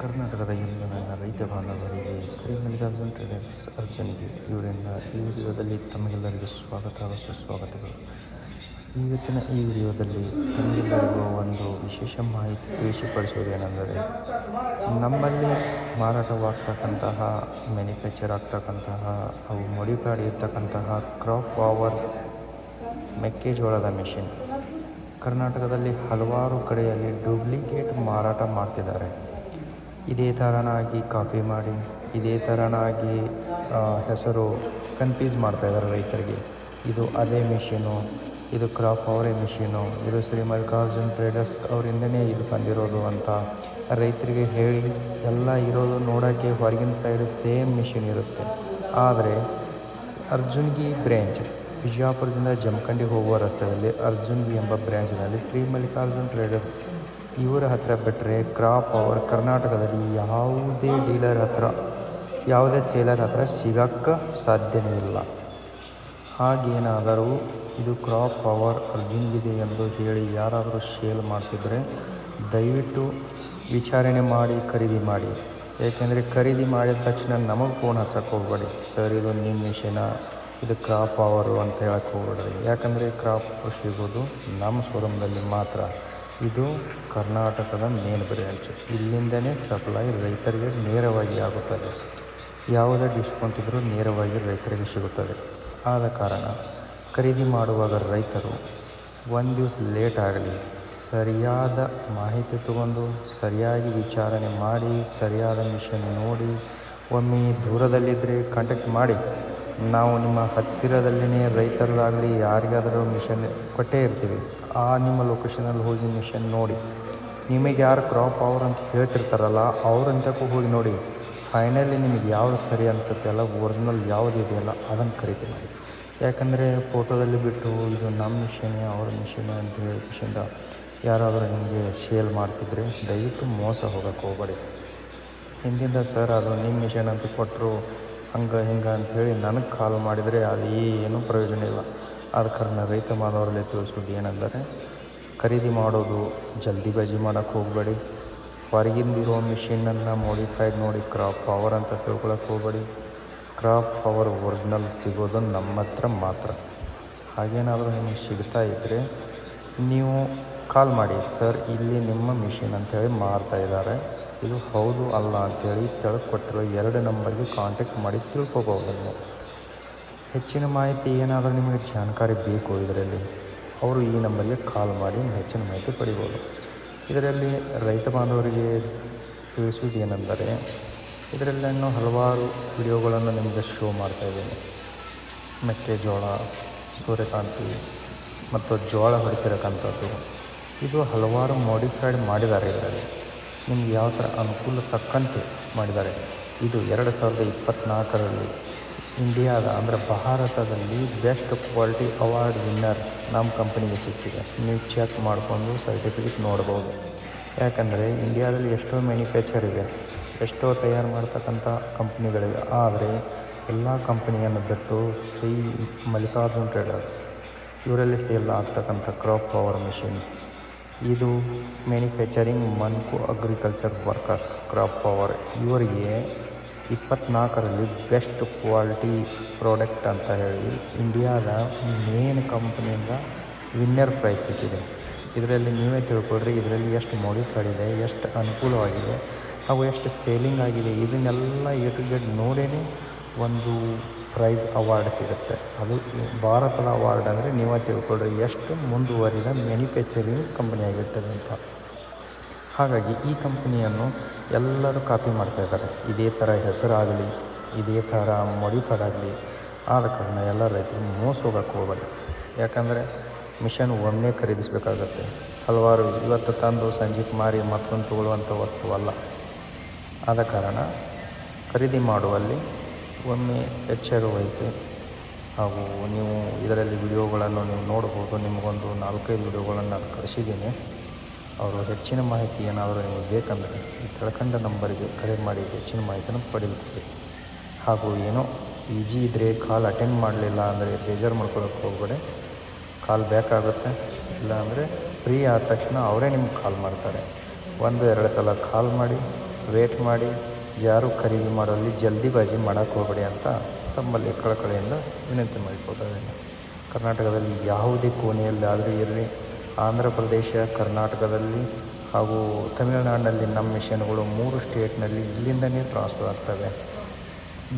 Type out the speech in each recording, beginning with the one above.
ಕರ್ನಾಟಕದ ಎಲ್ಲ ನನ್ನ ರೈತ ಬಾಂಧವರಿಗೆ ಶ್ರೀ ಮಲ್ಲಿಕಾರ್ಜುನ್ ಟ್ರೇಡರ್ಸ್ ಅರ್ಜುನ್ಗೆ ಇವರಿಂದ ಈ ವಿಡಿಯೋದಲ್ಲಿ ತಮಗೆಲ್ಲರಿಗೂ ಸ್ವಾಗತ ಹಾಗೂ ಸುಸ್ವಾಗತಗಳು ಇವತ್ತಿನ ಈ ವಿಡಿಯೋದಲ್ಲಿ ತಮಗೆಲ್ಲರಿಗೂ ಒಂದು ವಿಶೇಷ ಮಾಹಿತಿ ತಿಳಿಸಿಪಡಿಸುವುದೇನೆಂದರೆ ನಮ್ಮಲ್ಲಿ ಮಾರಾಟವಾಗ್ತಕ್ಕಂತಹ ಮ್ಯಾನುಫ್ಯಾಕ್ಚರ್ ಆಗ್ತಕ್ಕಂತಹ ಅವು ಮಡಿಕಾಡಿ ಇರ್ತಕ್ಕಂತಹ ಕ್ರಾಪ್ ಪವರ್ ಮೆಕ್ಕೆಜೋಳದ ಮೆಷಿನ್. ಕರ್ನಾಟಕದಲ್ಲಿ ಹಲವಾರು ಕಡೆಯಲ್ಲಿ ಡೂಪ್ಲಿಕೇಟ್ ಮಾರಾಟ ಮಾಡ್ತಿದ್ದಾರೆ. ಇದೇ ಥರನಾಗಿ ಕಾಪಿ ಮಾಡಿ, ಇದೇ ಥರನಾಗಿ ಹೆಸರು ಕನ್ಫ್ಯೂಸ್ ಮಾಡ್ತಾಯಿದ್ದಾರೆ ರೈತರಿಗೆ. ಇದು ಅದೇ ಮಿಷಿನು, ಇದು ಕ್ರಾಪ್ ಅವರೇ ಮಿಷಿನು, ಇದು ಶ್ರೀ ಮಲ್ಲಿಕಾರ್ಜುನ್ ಟ್ರೇಡರ್ಸ್ ಅವರಿಂದನೇ ಇದು ಬಂದಿರೋದು ಅಂತ ರೈತರಿಗೆ ಹೇಳಿ, ಎಲ್ಲ ಇರೋದು ನೋಡೋಕ್ಕೆ ಹೊರಗಿನ ಸೈಡ್ ಸೇಮ್ ಮಿಷಿನ್ ಇರುತ್ತೆ. ಆದರೆ ಅರ್ಜುನ್ಗಿ ಬ್ರ್ಯಾಂಚ್ ವಿಜಯಾಪುರದಿಂದ ಜಮಖಂಡಿ ಹೋಗುವ ರಸ್ತೆಯಲ್ಲಿ ಅರ್ಜುನ್ಗಿ ಎಂಬ ಬ್ರ್ಯಾಂಚ್ನಲ್ಲಿ ಶ್ರೀ ಮಲ್ಲಿಕಾರ್ಜುನ್ ಟ್ರೇಡರ್ಸ್ ಇವರ ಹತ್ರ ಬಿಟ್ಟರೆ ಕ್ರಾಪ್ ಪವರ್ ಕರ್ನಾಟಕದಲ್ಲಿ ಯಾವುದೇ ಡೀಲರ್ ಹತ್ರ, ಯಾವುದೇ ಸೇಲರ್ ಹತ್ರ ಸಿಗೋಕ್ಕೆ ಸಾಧ್ಯವೇ ಇಲ್ಲ. ಹಾಗೇನಾದರೂ ಇದು ಕ್ರಾಪ್ ಪವರ್ ಅರ್ಜುನ್ಗಿದೆ ಎಂದು ಹೇಳಿ ಯಾರಾದರೂ ಸೇಲ್ ಮಾಡ್ತಿದ್ರೆ ದಯವಿಟ್ಟು ವಿಚಾರಣೆ ಮಾಡಿ, ಖರೀದಿ ಮಾಡಿ. ಏಕೆಂದರೆ ಖರೀದಿ ಮಾಡಿದ ತಕ್ಷಣ ನಮಗೆ ಫೋನ್ ಹಚ್ಚಕ್ಕೆ ಹೋಗ್ಬೇಡಿ. ಸರ್, ಇದು ನಿಮ್ಮ ಮಿಷಿನ ಇದು ಕ್ರಾಪ್ ಪವರು ಅಂತ ಹೇಳಕ್ಕೆ ಹೋಗ್ಬೇಡ್ರಿ. ಯಾಕಂದರೆ ಕ್ರಾಪ್ ಸಿಗೋದು ನಮ್ಮ ಶೋರೂಮ್ದಲ್ಲಿ ಮಾತ್ರ. ಇದು ಕರ್ನಾಟಕದ ಮೇನ್ ಬ್ರ್ಯಾಂಚ್ ಇಲ್ಲಿಂದನೇ ಸಪ್ಲೈ ರೈತರಿಗೆ ನೇರವಾಗಿ ಆಗುತ್ತದೆ. ಯಾವುದೇ ಡಿಸ್ಕೌಂಟ್ ಇದ್ದರೂ ನೇರವಾಗಿ ರೈತರಿಗೆ ಸಿಗುತ್ತದೆ. ಆದ ಕಾರಣ ಖರೀದಿ ಮಾಡುವಾಗ ರೈತರು ಒಂದು ದಿವಸ ಲೇಟ್ ಆಗಲಿ, ಸರಿಯಾದ ಮಾಹಿತಿ ತಗೊಂಡು, ಸರಿಯಾಗಿ ವಿಚಾರಣೆ ಮಾಡಿ, ಸರಿಯಾದ ಮಿಷನ್ ನೋಡಿ, ಒಮ್ಮೆ ದೂರದಲ್ಲಿದ್ದರೆ ಕಾಂಟ್ಯಾಕ್ಟ್ ಮಾಡಿ. ನಾವು ನಿಮ್ಮ ಹತ್ತಿರದಲ್ಲಿನೇ ರೈತರದಾಗಲಿ ಯಾರಿಗಾದರೂ ಮಿಷನ್ ಕೊಟ್ಟೇ ಇರ್ತೀವಿ. ಆ ನಿಮ್ಮ ಲೊಕೇಶನಲ್ಲಿ ಹೋಗಿ ಮಿಷನ್ ನೋಡಿ. ನಿಮಗೆ ಯಾರು ಕ್ರಾಪ್ ಅವ್ರು ಅಂತ ಹೇಳ್ತಿರ್ತಾರಲ್ಲ ಅವ್ರಂತಕ್ಕೂ ಹೋಗಿ ನೋಡಿ. ಫೈನಲಿ ನಿಮಗೆ ಯಾವುದು ಸರಿ ಅನಿಸುತ್ತೆ ಅಲ್ಲ ಒರಿಜಿನಲ್ ಯಾವುದು ಇದೆಯಲ್ಲ ಅದನ್ನು ಖರೀದಿ ಮಾಡಿ. ಯಾಕಂದರೆ ಫೋಟೋದಲ್ಲಿ ಬಿಟ್ಟು ಇದು ನಮ್ಮ ಮಿಷನೇ ಅವ್ರ ಮಿಷನೇ ಅಂತ ಹೇಳಿ ಮಿಷಿಂದ ಯಾರಾದರೂ ನಿಮಗೆ ಸೇಲ್ ಮಾಡ್ತಿದ್ರೆ ದಯವಿಟ್ಟು ಮೋಸ ಹೋಗೋಕ್ಕೆ ಹೋಗಬೇಡಿ. ಹಿಂದಿಂದ ಸರ್ ಅದು ನಿಮ್ಮ ಮಿಷನ್ ಅಂತ ಕೊಟ್ಟರು ಹಂಗೆ ಹಿಂಗೆ ಅಂಥೇಳಿ ನನಗೆ ಕಾಲ್ ಮಾಡಿದರೆ ಅದು ಏನೂ ಪ್ರಯೋಜನ ಇಲ್ಲ. ಆದ ಕಾರಣ ರೈತ ಮಾನವರಲ್ಲಿ ತಿಳಿಸೋದು ಏನೆಂದರೆ, ಖರೀದಿ ಮಾಡೋದು ಜಲ್ದಿಬಾಜಿ ಮಾಡೋಕ್ಕೆ ಹೋಗಬೇಡಿ. ಹೊರಗಿಂದಿರೋ ಮಿಷಿನನ್ನು ಮೋಡಿಫೈಡ್ ನೋಡಿ ಕ್ರಾಪ್ ಪವರ್ ಅಂತ ತಿಳ್ಕೊಳಕ್ಕೆ ಹೋಗಬೇಡಿ. ಕ್ರಾಪ್ ಪವರ್ ಒರಿಜಿನಲ್ ಸಿಗೋದು ನಮ್ಮ ಹತ್ರ ಮಾತ್ರ. ಹಾಗೇನಾದರೂ ನಿಮಗೆ ಸಿಗ್ತಾ ಇದ್ದರೆ ನೀವು ಕಾಲ್ ಮಾಡಿ, ಸರ್, ಇಲ್ಲಿ ನಿಮ್ಮ ಮಿಷಿನ್ ಅಂತೇಳಿ ಮಾರ್ತಾ ಇದ್ದಾರೆ. ಇದು ಹೌದು ಅಲ್ಲ ಅಂಥೇಳಿ ತಿಳ್ಕೊಟ್ಟಿರೋ ಕೊಟ್ಟಿರೋ ಎರಡು ನಂಬರ್ಗೆ ಕಾಂಟ್ಯಾಕ್ಟ್ ಮಾಡಿ ತಿಳ್ಕೊಬೋದು ನೀವು. ಹೆಚ್ಚಿನ ಮಾಹಿತಿ ಏನಾದರೂ ನಿಮಗೆ ಜಾಣಕಾರಿ ಬೇಕು ಇದರಲ್ಲಿ, ಅವರು ಈ ನಂಬರ್ಗೆ ಕಾಲ್ ಮಾಡಿ ಹೆಚ್ಚಿನ ಮಾಹಿತಿ ಪಡಿಬೋದು. ಇದರಲ್ಲಿ ರೈತ ಬಾಂಧವರಿಗೆ ತಿಳಿಸುವುದು ಏನೆಂದರೆ ಇದರಲ್ಲಿ ನಾನು ಹಲವಾರು ವಿಡಿಯೋಗಳನ್ನು ನಿಮಗೆ ಶೋ ಮಾಡ್ತಾಯಿದ್ದೇನೆ ಮೆಕ್ಕೆಜೋಳ, ಸೂರ್ಯಕಾಂತಿ ಮತ್ತು ಜೋಳ ಹೊಡಿತಿರಕ್ಕಂಥದ್ದು. ಇದು ಹಲವಾರು ಮಾಡಿಫೈಡ್ ಮಾಡಿದ್ದಾರೆ ಇದರಲ್ಲಿ. ನಿಮ್ಗೆ ಯಾವ ಥರ ಅನುಕೂಲ ತಕ್ಕಂತೆ ಮಾಡಿದ್ದಾರೆ, ಇದು ಎರಡು ಸಾವಿರದ ಇಪ್ಪತ್ತ್ನಾಲ್ಕರಲ್ಲಿ ಇಂಡಿಯಾದ ಅಂದರೆ ಭಾರತದಲ್ಲಿ ಬೆಸ್ಟ್ ಕ್ವಾಲಿಟಿ ಅವಾರ್ಡ್ ವಿನ್ನರ್ ನಮ್ಮ ಕಂಪನಿಗೆ ಸಿಕ್ಕಿದೆ. ನೀವು ಚೆಕ್ ಮಾಡಿಕೊಂಡು ಸರ್ಟಿಫಿಕೇಟ್ ನೋಡ್ಬೋದು. ಯಾಕಂದರೆ ಇಂಡಿಯಾದಲ್ಲಿ ಎಷ್ಟೋ ಮ್ಯಾನುಫ್ಯಾಕ್ಚರ್ ಇದೆ, ಎಷ್ಟೋ ತಯಾರು ಮಾಡ್ತಕ್ಕಂಥ ಕಂಪ್ನಿಗಳಿವೆ. ಆದರೆ ಎಲ್ಲ ಕಂಪ್ನಿಯನ್ನು ಬಿಟ್ಟು ಶ್ರೀ ಮಲ್ಲಿಕಾರ್ಜುನ್ ಟ್ರೇಡರ್ಸ್, ಇವರಲ್ಲಿ ಸೇಲ್ ಆಗ್ತಕ್ಕಂಥ ಕ್ರಾಪ್ ಪವರ್ ಮಿಷಿನ್ ಇದು ಮ್ಯಾನುಫ್ಯಾಕ್ಚರಿಂಗ್ ಮನ್ಕು ಅಗ್ರಿಕಲ್ಚರ್ ವರ್ಕರ್ಸ್ ಕ್ರಾಪ್ ಪವರ್ ಇವರಿಗೆ ಇಪ್ಪತ್ತ್ನಾಲ್ಕರಲ್ಲಿ ಬೆಸ್ಟ್ ಕ್ವಾಲಿಟಿ ಪ್ರಾಡಕ್ಟ್ ಅಂತ ಹೇಳಿ ಇಂಡಿಯಾದ ಮೇನ್ ಕಂಪ್ನಿಯಿಂದ ವಿನ್ನರ್ ಪ್ರೈಸ್ ಸಿಕ್ಕಿದೆ. ಇದರಲ್ಲಿ ನೀವೇ ತಿಳ್ಕೊಳ್ರಿ, ಇದರಲ್ಲಿ ಎಷ್ಟು ಮೋಡಿಫೈಡ್ ಇದೆ, ಎಷ್ಟು ಅನುಕೂಲವಾಗಿದೆ, ಹಾಗೂ ಎಷ್ಟು ಸೇಲಿಂಗ್ ಆಗಿದೆ, ಇದನ್ನೆಲ್ಲ ಎ ಟು ಜೆಡ್ ನೋಡೇ ಒಂದು ಪ್ರೈಸ್ ಅವಾರ್ಡ್ ಸಿಗುತ್ತೆ. ಅದು ಭಾರತದ ಅವಾರ್ಡ್ ಅಂದರೆ ನೀವೇ ತಿಳ್ಕೊಳ್ರಿ, ಎಷ್ಟು ಮುಂದುವರಿದ ಮ್ಯಾನುಫ್ಯಾಕ್ಚರಿಂಗ್ ಕಂಪ್ನಿ ಆಗಿರ್ತದೆ ಅಂತ. ಹಾಗಾಗಿ ಈ ಕಂಪನಿಯನ್ನು ಎಲ್ಲರೂ ಕಾಪಿ ಮಾಡ್ತಾ ಇದ್ದಾರೆ. ಇದೇ ಥರ ಹೆಸರಾಗಲಿ, ಇದೇ ಥರ ಮಾಡಿಫೈಡ್ ಆಗಲಿ, ಆದ ಕಾರಣ ಎಲ್ಲ ರೈತರು ಮೋಸ ಹೋಗೋಕ್ಕೆ ಹೋಗಲ್ಲ ಯಾಕಂದರೆ ಮಿಷನ್ ಒಮ್ಮೆ ಖರೀದಿಸಬೇಕಾಗತ್ತೆ. ಹಲವಾರು ಇವತ್ತು ತಂದು ಸಂಜೆಗೆ ಮಾರಿ ಮತ್ತೊಂದು ತಗೊಳ್ಳುವಂಥ ವಸ್ತುವಲ್ಲ ಆದ ಕಾರಣ ಖರೀದಿ ಮಾಡುವಲ್ಲಿ ಒಮ್ಮೆ ಎಚ್ಚರ ವಹಿಸಿ, ಹಾಗೂ ನೀವು ಇದರಲ್ಲಿ ವಿಡಿಯೋಗಳನ್ನು ನೀವು ನೋಡ್ಬೋದು ನಿಮಗೊಂದು ನಾಲ್ಕೈದು ವಿಡಿಯೋಗಳನ್ನು ನಾನು ಕಳಿಸಿದ್ದೀನಿ. ಅವರು ಹೆಚ್ಚಿನ ಮಾಹಿತಿ ಏನಾದರೂ ನಿಮಗೆ ಬೇಕಂದರೆ ಈ ಕೆಳಕಂಡ ನಂಬರಿಗೆ ಕರೆ ಮಾಡಿ ಹೆಚ್ಚಿನ ಮಾಹಿತಿಯನ್ನು ಪಡೆಯುತ್ತೀರಿ ಹಾಗೂ ಏನೋ ಈಜಿ ಇದ್ದರೆ ಕಾಲ್ ಅಟೆಂಡ್ ಮಾಡಲಿಲ್ಲ ಅಂದರೆ ಬೇಜಾರು ಮಾಡ್ಕೊಳಕ್ಕೆ ಹೋಗ್ಬೇಡಿ. ಕಾಲ್ ಬ್ಯಾಕ್ ಆಗುತ್ತೆ. ಇಲ್ಲ ಅಂದರೆ ಫ್ರೀ ಆದ ತಕ್ಷಣ ಅವರೇ ನಿಮ್ಗೆ ಕಾಲ್ ಮಾಡ್ತಾರೆ. ಒಂದು, ಎರಡು ಸಲ ಕಾಲ್ ಮಾಡಿ, ವೇಟ್ ಮಾಡಿ, ಯಾರು ಖರೀದಿ ಮಾಡೋಲ್ಲಿ ಜಲ್ದಿಬಾಜಿ ಮಾಡೋಕ್ಕೆ ಹೋಗಬೇಡಿ ಅಂತ ತಮ್ಮಲ್ಲಿ ಕಳಕಳಿಯಿಂದ ವಿನಂತಿ ಇದ್ದೀನಿ. ಕರ್ನಾಟಕದಲ್ಲಿ ಯಾವುದೇ ಕೋಣೆಯಲ್ಲಾದರೂ ಇರಲಿ ಆಂಧ್ರ ಪ್ರದೇಶ, ಕರ್ನಾಟಕದಲ್ಲಿ ಹಾಗೂ ತಮಿಳುನಾಡಿನಲ್ಲಿ ನಮ್ಮ ಮಿಷನ್ಗಳು ಮೂರು ಸ್ಟೇಟ್ನಲ್ಲಿ ಇಲ್ಲಿಂದನೇ ಟ್ರಾನ್ಸ್ಫರ್ ಆಗ್ತವೆ.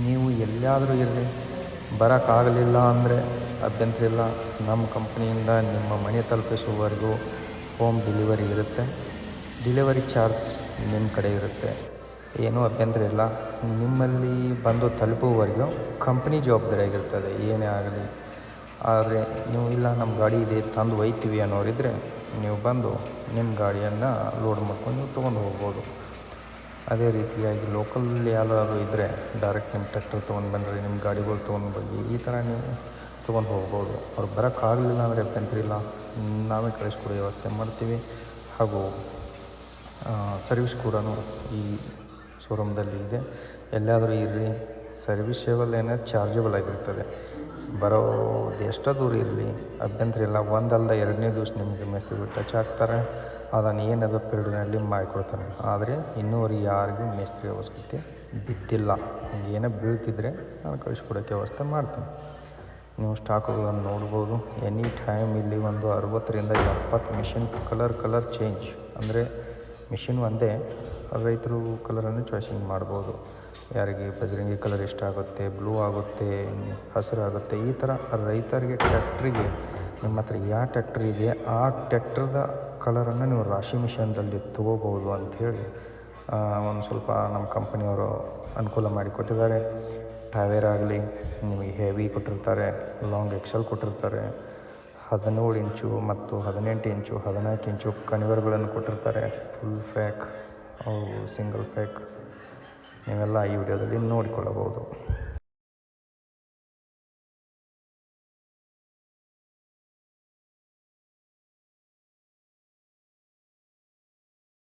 ನೀವು ಎಲ್ಲಿಯಾದರೂ ಇರಲಿ, ಬರೋಕ್ಕಾಗಲಿಲ್ಲ ಅಂದರೆ ಅಭ್ಯಂತರ ಇಲ್ಲ ನಮ್ಮ ಕಂಪ್ನಿಯಿಂದ ನಿಮ್ಮ ಮನೆ ತಲುಪಿಸುವವರೆಗೂ ಹೋಮ್ ಡೆಲಿವರಿ ಇರುತ್ತೆ. ಡಿಲಿವರಿ ಚಾರ್ಜಸ್ ನಿಮ್ಮ ಕಡೆ ಇರುತ್ತೆ. ಏನೂ ಅಭ್ಯಂತರ ಇಲ್ಲ. ನಿಮ್ಮಲ್ಲಿ ಬಂದು ತಲುಪುವವರೆಗೂ ಕಂಪ್ನಿ ಜವಾಬ್ದಾರಿಯಾಗಿರ್ತದೆ. ಏನೇ ಆಗಲಿ. ಆದರೆ ನೀವು ಇಲ್ಲ, ನಮ್ಮ ಗಾಡಿ ಇದೆ, ತಂದು ಒಯ್ತೀವಿ ಅನ್ನೋರಿದ್ದರೆ ನೀವು ಬಂದು ನಿಮ್ಮ ಗಾಡಿಯನ್ನು ಲೋಡ್ ಮಾಡ್ಕೊಂಡು ನೀವು ತೊಗೊಂಡು ಹೋಗ್ಬೋದು. ಅದೇ ರೀತಿಯಾಗಿ ಲೋಕಲ್ ಯಾರಾದರೂ ಇದ್ದರೆ ಡೈರೆಕ್ಟ್ ನಿಮ್ಮ ಟ್ರ್ಯಾಕ್ಟರ್ ತೊಗೊಂಡು ಬಂದರೆ, ನಿಮ್ಮ ಗಾಡಿಗಳು ತೊಗೊಂಡು ಹೋಗಿ ಈ ಥರ ನೀವು ತೊಗೊಂಡು ಹೋಗ್ಬೋದು. ಅವ್ರು ಬರೋಕ್ಕಾಗಲಿಲ್ಲ ಅಂದರೆ ಅಭ್ಯಂತರ ಇಲ್ಲ, ನಾವೇ ಕಳಿಸ್ಕೊಡೋ ವ್ಯವಸ್ಥೆ ಮಾಡ್ತೀವಿ. ಹಾಗೂ ಸರ್ವಿಸ್ ಕೂಡ ಈ ಶೋರೂಮ್ದಲ್ಲಿ ಇದೆ. ಎಲ್ಲಾದರೂ ಇರ್ರಿ ಸರ್ವಿಸ್ ಸೇವಲ್ ಏನೋ ಚಾರ್ಜಬಲ್ ಆಗಿರ್ತದೆ. ಬರೋದು ಎಷ್ಟೋ ದೂರ ಇರಲಿ. ಅಭ್ಯಂತರ ಇಲ್ಲ ಒಂದಲ್ಲ ಎರಡನೇ ದಿವಸ ನಿಮಗೆ ಮೇಸ್ತ್ರಿ ಟಚ್ ಹಾಕ್ತಾರೆ ಅದನ್ನು ಏನದು ಪೀರಿಯಡ್ನಲ್ಲಿ ಮಾಡಿಕೊಡ್ತಾರೆ. ಆದರೆ ಇನ್ನೂವರೆಗೆ ಯಾರಿಗೂ ಮೇಸ್ತ್ರಿ ಅವಶ್ಯಕತೆ ಬಿದ್ದಿಲ್ಲ. ಏನೋ ಬೀಳ್ತಿದ್ರೆ ನಾನು ಕಳಿಸ್ಕೊಡೋಕ್ಕೆ ವ್ಯವಸ್ಥೆ ಮಾಡ್ತೀನಿ. ನೀವು ಸ್ಟಾಕುಗಳನ್ನು ನೋಡ್ಬೋದು. ಎನಿ ಟೈಮ್ ಇಲ್ಲಿ ಒಂದು ಅರವತ್ತರಿಂದ ಎಪ್ಪತ್ತು ಮಿಷಿನ್ ಕಲರ್ ಕಲರ್ ಚೇಂಜ್ ಅಂದರೆ ಮಿಷಿನ್ ಒಂದೇ, ರೈತರು ಕಲರನ್ನು ಚಾಯ್ಸಿಂಗ್ ಮಾಡ್ಬೋದು. ಯಾರಿಗೆ ಬಜರಂಗಿ ಕಲರ್ ಇಷ್ಟ ಆಗುತ್ತೆ ಬ್ಲೂ ಆಗುತ್ತೆ, ಹಸಿರು ಆಗುತ್ತೆ, ಈ ಥರ ರೈತರಿಗೆ ಟ್ಯಾಕ್ಟ್ರಿಗೆ ನಿಮ್ಮ ಹತ್ರ ಯಾವ ಟ್ಯಾಕ್ಟ್ರ್ ಇದೆ, ಆ ಟ್ಯಾಕ್ಟ್ರದ ಕಲರನ್ನು ನೀವು ರಾಶಿ ಮಿಷನ್ದಲ್ಲಿ ತೊಗೋಬೋದು ಅಂಥೇಳಿ ಒಂದು ಸ್ವಲ್ಪ ನಮ್ಮ ಕಂಪನಿಯವರು ಅನುಕೂಲ ಮಾಡಿಕೊಟ್ಟಿದ್ದಾರೆ ಟಾವೇರ್ ಆಗಲಿ, ನಿಮಗೆ ಹೆವಿ ಕೊಟ್ಟಿರ್ತಾರೆ ಲಾಂಗ್ ಎಕ್ಸೆಲ್ ಕೊಟ್ಟಿರ್ತಾರೆ, ಹದಿನೇಳು ಇಂಚು ಮತ್ತು ಹದಿನೆಂಟು ಇಂಚು, ಹದಿನಾಲ್ಕು ಇಂಚು ಕನಿವರ್ಗಳನ್ನು ಕೊಟ್ಟಿರ್ತಾರೆ ಫುಲ್ ಫ್ಯಾಕ್ ಅವು ಸಿಂಗಲ್ ಫ್ಯಾಕ್ ನೀವೆಲ್ಲ ಈ ವಿಡಿಯೋದಲ್ಲಿ ನೋಡಿಕೊಳ್ಳಬಹುದು.